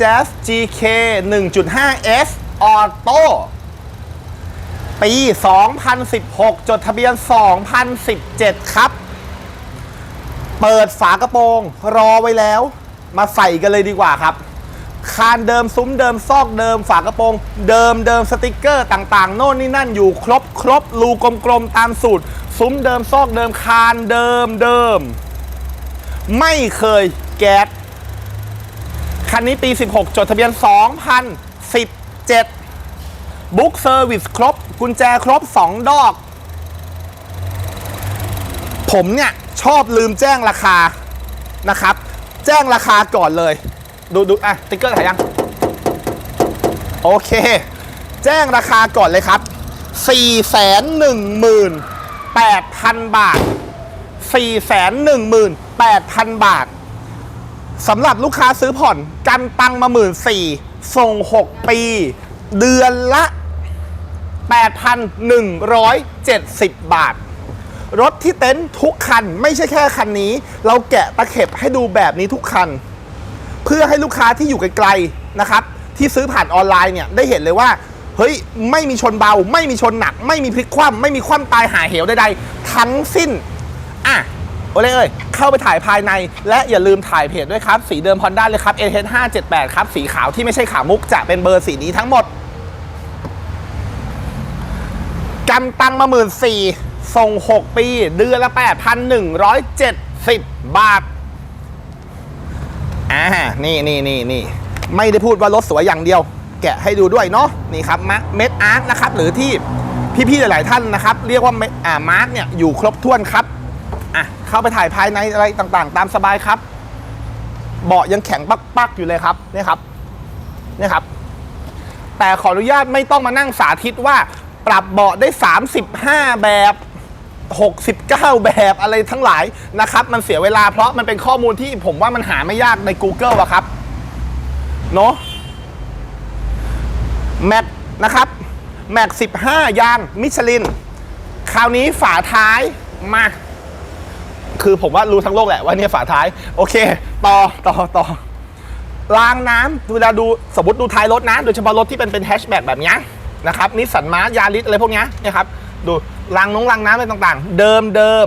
Jazz GK 1.5S Auto ปี 2016 จดทะเบียน 2017 ครับ เปิดฝากระโปรงรอไว้แล้ว มาใส่กันเลยดีกว่าครับ คานเดิมซุ้มเดิมซอกเดิมฝากระโปรง เดิมเดิมสติกเกอร์ต่างๆ โน่นนี่นั่นอยู่ครบครบรูกลมๆ ตามสูตร ซุ้มเดิมซอกเดิมคานเดิมเดิม ไม่เคยแก๊ส คันนี้ปี 16 จดทะเบียน 2017 บุ๊กเซอร์วิสครบ กุญแจครบ 2 ดอก ผมเนี่ย ชอบลืมแจ้งราคานะครับ แจ้งราคาก่อนเลย ดูดูอะติ๊กเกอร์ถ่ายยัง โอเค แจ้งราคาก่อนเลยครับ 418,000 บาท 418,000 บาท สำหรับลูกค้าซื้อผ่อนกันตังมาหมื่นสี่ส่ง 6 ปี เดือนละ 8,170 บาท รถที่เต็นท์ทุกคันไม่ใช่แค่คันนี้ เราแกะตะเข็บให้ดูแบบนี้ทุกคัน เพื่อให้ลูกค้าที่อยู่ไกลๆนะครับ ที่ซื้อผ่านออนไลน์เนี่ย ได้เห็นเลยว่า เฮ้ย ไม่มีชนเบา ไม่มีชนหนัก ไม่มีพลิกคว่ำไม่มีคว่ำตายหาเหวใดๆทั้งสิ้น อะ โอเล่เอ้ยเข้าไปถ่ายภายใน และอย่าลืมถ่ายเพจด้วยครับ สีเดิม Honda เลยครับ a 5 7 8 ครับ สีขาวที่ไม่ใช่ขาวมุกจะเป็นเบอร์สีนี้ทั้งหมดกำตังมาหมื่นสี่ส่ง 6 ปี เดือนละ 8,170 บาท อ่า นี่นี่นี่นี่ไม่ได้พูดว่ารถสวยอย่างเดียว แกะให้ดูด้วยเนาะ นี่ครับมาร์เม็ดอาร์คนะครับ หรือที่พี่ๆ หลายๆท่านนะครับ เรียกว่าเม็ดอ่ามาร์คเนี่ย อยู่ครบถ้วนครับ อะเข้าไปถ่ายภายในอะไรต่างๆ ตามสบายครับ เบาะยังแข็งปักๆอยู่เลยครับนี่ครับนี่ครับ แต่ขออนุญาตไม่ต้องมานั่งสาธิตว่าปรับเบาะได้ 35 แบบ 69 แบบอะไรทั้งหลายนะครับ มันเสียเวลาเพราะมันเป็นข้อมูลที่ผมว่ามันหาไม่ยากใน Google อะครับเนาะแม็กนะครับแม็ก15 ยางมิชลิน คราวนี้ฝาท้ายมา คือผมว่ารู้ทั้งโลกแหละว่าเนี่ยฝาท้าย โอเค ต่อต่อต่อรางน้ำเวลาดูสมมติดูท้ายรถนะ โดยเฉพาะรถที่เป็นเป็นแฮชแบ็กแบบนี้นะครับนิสสันมาร์ยาริสอะไรพวกนี้นะครับ ดูรางน้องรางน้ำอะไรต่างๆ เดิมเดิม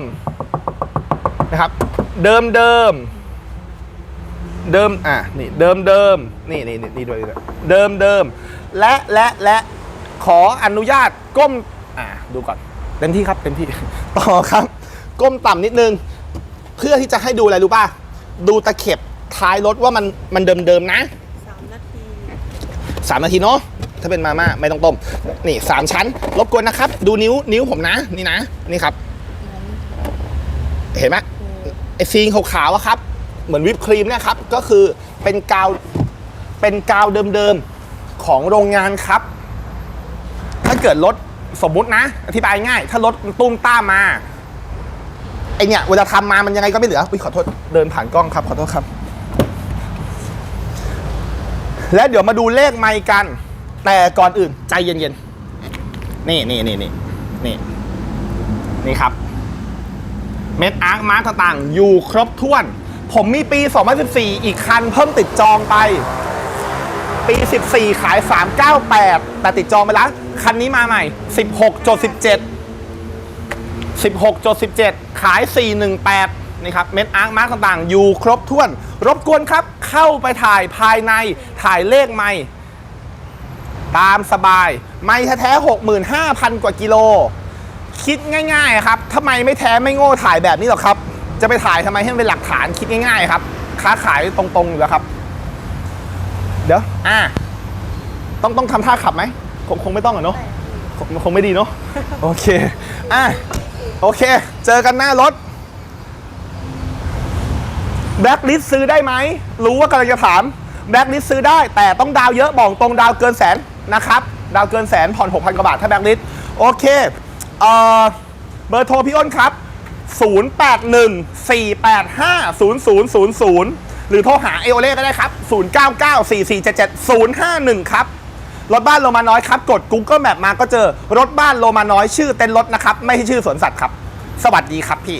นะครับ เดิมเดิมเดิมอะนี่เดิมเดิมนี่นี่นี่ด้วยด้วยเดิมเดิมและและและขออนุญาตก้มอะดูก่อนเต็มที่ครับเต็มที่ต่อครับ ก้มต่ำนิดนึง เพื่อที่จะให้ดูอะไรรู้ป่ะ ดูตะเข็บท้ายรถว่ามันมันเดิมๆนะสามนาทีสามนาทีเนาะถ้าเป็นมาม่าไม่ต้องต้ม นี่สามชั้น รบกวนนะครับ ดูนิ้วนิ้วผมนะ นี่นะ นี่ครับ เห็นไหมไอซีนขาวๆอะครับ เหมือนวิปครีมเนี่ยครับ ก็คือเป็นกาวเป็นกาวเดิมๆของโรงงานครับ ถ้าเกิดรถสมมุตินะ อธิบายง่าย ถ้ารถตุ้มต้ามมา ไอเนี่ยเวลาทำมามันยังไงก็ไม่เหลือขอโทษเดินผ่านกล้องครับขอโทษครับ และเดี๋ยวมาดูเลขไมค์กัน แต่ก่อนอื่นใจเย็นๆนี่นี่นี่นี่นี่นี่ครับ เม็ดอาร์คมาร์ต่างๆ อยู่ครบถ้วน ผมมีปี 2014 อีกคันเพิ่มติดจองไป ปี 14 ขาย 398 แต่ติดจองไปแล้ว คันนี้มาใหม่ 16.17 16.17 ขาย 418 นี่ครับ เม็ดอาร์คมาร์กต่างๆ อยู่ครบถ้วน รบกวนครับ เข้าไปถ่ายภายใน ถ่ายเลขไม่ ตามสบาย ไม่แท้ๆ65,000 กว่ากิโล คิดง่ายๆครับทำไมไม่แท้ไม่โง่ถ่ายแบบนี้หรอครับ จะไปถ่ายทำไมให้เป็นหลักฐาน คิดง่ายๆครับ ค้าขายตรงๆอยู่แล้วครับ เดี๋ยว อ่า ต้องต้องทำท่าขับไหม คงคงไม่ต้องอะเนาะ คงไม่ดีเนาะ โอเค อะ โอเค เจอกันหน้ารถแบล็คลิสซื้อได้ไหม รู้ว่ากำลังจะถามแบล็คลิสซื้อได้ แต่ต้องดาวเยอะบอกตรงดาวเกินแสนนะครับ ดาวเกินแสนผ่อน 6,000 กว่าบาท ถ้าแบล็คลิสโอเคเอ่อเบอร์โทรพี่อ้นครับ 0814850000 หรือโทรหาเอโอเล่ก็ได้ครับ 0994477051 ครับ รถบ้านโลมาน้อยครับกด Google Map มาก็เจอรถบ้านโลมาน้อยชื่อเต็นรถนะครับไม่ใช่ชื่อสวนสัตว์ครับ สวัสดีครับพี่